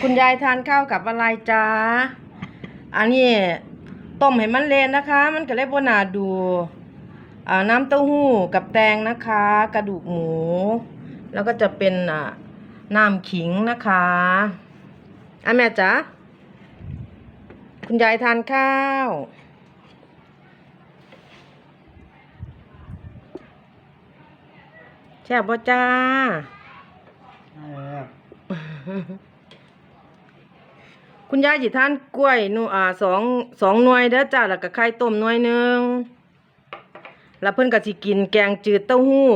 คุณยายทานข้าวกับอะไรจ้าอันนี้ต้มให้มันเละนะคะ มันก็เลยบน่าดูอ่าน้ำเต้าหู้กับแตงนะคะ กระดูกหมู แล้วก็จะเป็นน้ำขิงนะคะอะแม่จ๋าคุณยายทานข้าวแช่บบ่จ้า คุณยายสิท่านกล้วยนูอ่าสองสองหน่วยเด้อจ้าแล้วก็ไข่ต้มหน่วยหนึ่งแล้วเพิ่นก็สิกินแกงจืดเต้าหู้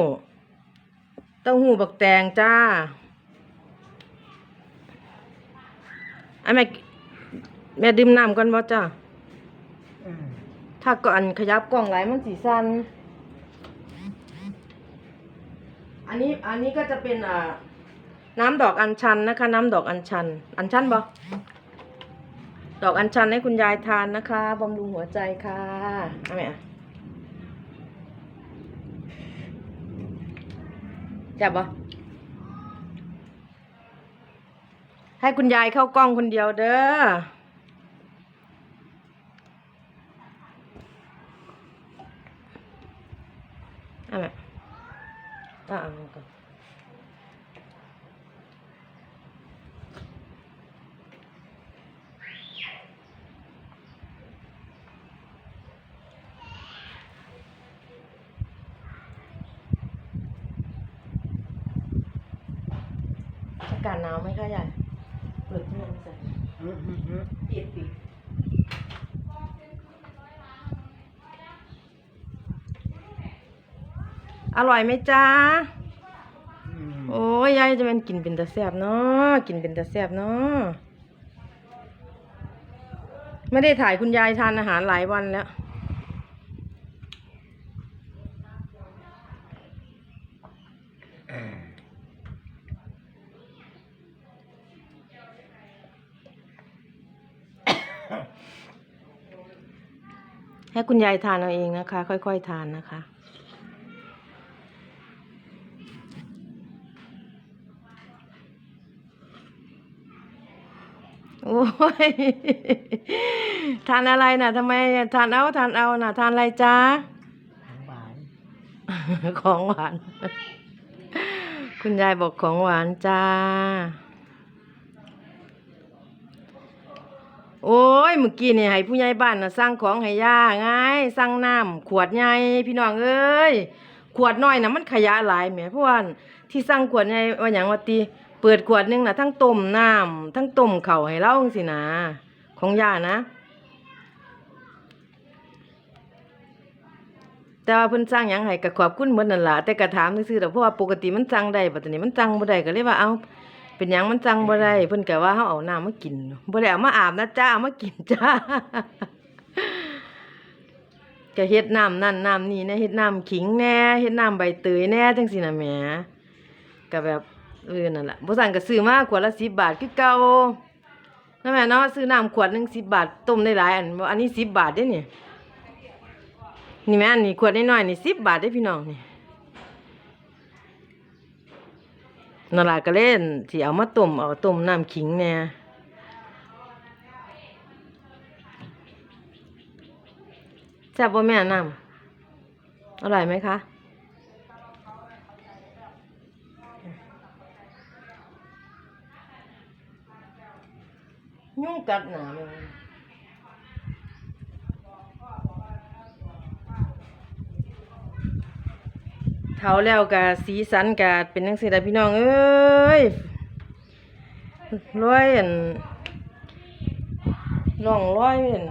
เต้าหู้บักแตงจ้าไอ้แม่แม่ดื่มน้ำก่อนบ่จ้าถ้าก่อนขยับกล้องไหลมันสีสันอันนี้อันนี้ก็จะเป็นอ่าน้ำดอกอัญชันนะคะ น้ำดอกอัญชัน อัญชันบ่ ดอกอัญชันให้คุณยายทานนะคะบำรุงหัวใจค่ะเอาไมอะจับบ่ให้คุณยายเข้ากล้องคนเดียวเด้อเอาไหมอะอามาก่ากาศหนาวไหมคะยายเปิดพัดลมใส่อืมอืมอืมปิดปิดอร่อยไหมจ๊ะอืมโอ้ยยายจะเป็นกินเป็นตาแซ่บเนาะกินเป็นตาแซ่บเนาะไม่ได้ถ่ายคุณยายทานอาหารหลายวันแล้ว ให้คุณยายทานเอาเองนะคะ ค่อยๆทานนะคะ โอ้ย ทานอะไรนะทำไมทานเอาทานเอานะทานอะไรจ้าของหวาน ของหวาน คุณยายบอกของหวานจ้า โอ้ยเมื่อกี้นี่ให้ผู้ใหญ่บ้านนะสั่งของให้ย่าไงสั่งน้ำขวดใหญ่พี่น้องเอ้ยขวดน้อยนะมันขยะหลายแหมพว่าที่สั่งขวดใหญ่ว่าอย่างว่าตีเปิดขวดหนึงนะทั้งต้มน้ำทั้งต้มเข่าให้เราจังสินะ ของย่านะ แต่ว่าเพิ่นสั่งหยังให้ก็ขอบคุณหมดนั่นล่ะแต่ก็ถามซื่อๆดอกเพราะว่าปกติมันสั่งได้บัดนี้มันสั่งบ่ได้ก็เลยว่าเอา เป็นหยังมันสั่งบ่ได้เพิ่นก็ว่าเฮาเอาน้ำมากินบ่ได้เอามาอาบนะจ้าเอามากินจ้าก็เฮ็ดน้ำนั่นน้ำนี่แหน่เฮ็ดน้ำขิงแหน่เฮ็ดน้ำใบเตยแหน่จังซี่น่ะแหมก็แบบเออนั่นล่ะบ่สั่นก็ซื้อมาขวดละ10บาทคือเก่านั่นแหละเนาะซื้อน้ำขวดหนึง10บาทต้มได้หลายอันบ่อันนี้10บาทเด้นี่นี่แม่อันนี้ขวดน้อยๆนี่สิบบาทได้อพี่น้องนี่ นั่นล่ะก็เล่นที่เอามาต้มเอาต้มน้ำขิงเนี่ยแซ่บบ่แม่น้ำอร่อยไหมคะยุ่งกัดหนาเลย เทาแล้วกะสีสันกะเป็นนังซี่ล่ะพี่น้องเอ้ยร้อยอันร่องร้อยเป็น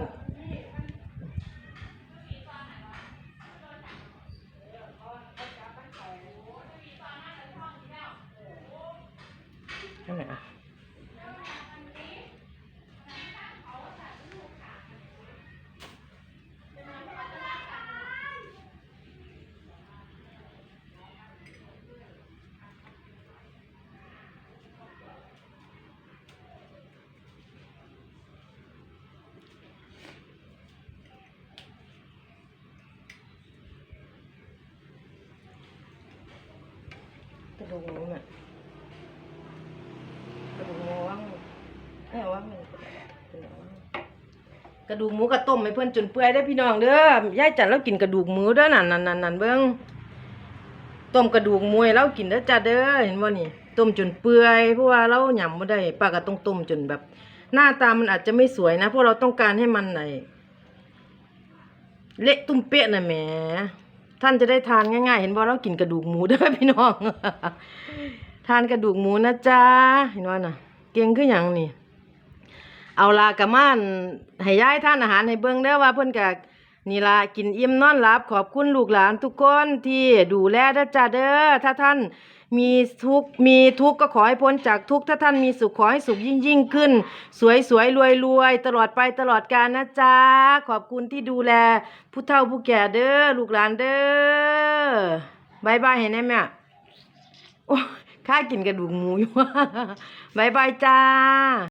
ดูกหมูน่ะกระดูกหมูว่างเอาว่ามันกระดูกหมูกระต้มให้เพิ่อนจนเปื่อยได้พี่น้องเด้อยายจันเรากินกระดูกหมูเด้อนั่นนั่นนั่นนั่นเบิ่งต้มกระดูกหมูให้เรากินเด้อจ้าเด้อเห็นบ่านี่ต้มจนเปื่อยเพราะว่าเราหยำบ่ได้ป้าก็ต้องต้มจนแบบ หน้าตามันอาจจะไม่สวยนะเพราะเราต้องการให้มันไหนเละตุ้มเป๊ะนะแหม ท่านจะได้ทานง่ายๆ เห็นบ่เรากินกระดูกหมูเด้อพี่น้อง ทานกระดูกหมูนะจ๊ะเห็นว่าน่ะ เก่งขึ้นอหยังนี่เอาลากะมานให้ย้ายท่านอาหารให้เบิ่งเด้อว่าเพิ่นก็ นี่ละกินอิ่มนอนหลับขอบคุณลูกหลานทุกคนที่ดูแลด้จ้าเด้อถ้าท่านมีทุกมีทุกก็ขอให้พ้นจากทุกถ้าท่านมีสุขขอให้สุขยิ่งยิ่งขึ้น สวยสวยรวยรวยตลอดไปตลอดกาลนะจ๊ะขอบคุณที่ดูแล ผู้เฒ่าผู้แก่เด้อลูกหลานเด้อบายบายเห็นไหมแม่โอ้ยข้ากินกระดูกหมูอยู่บายบายจ้า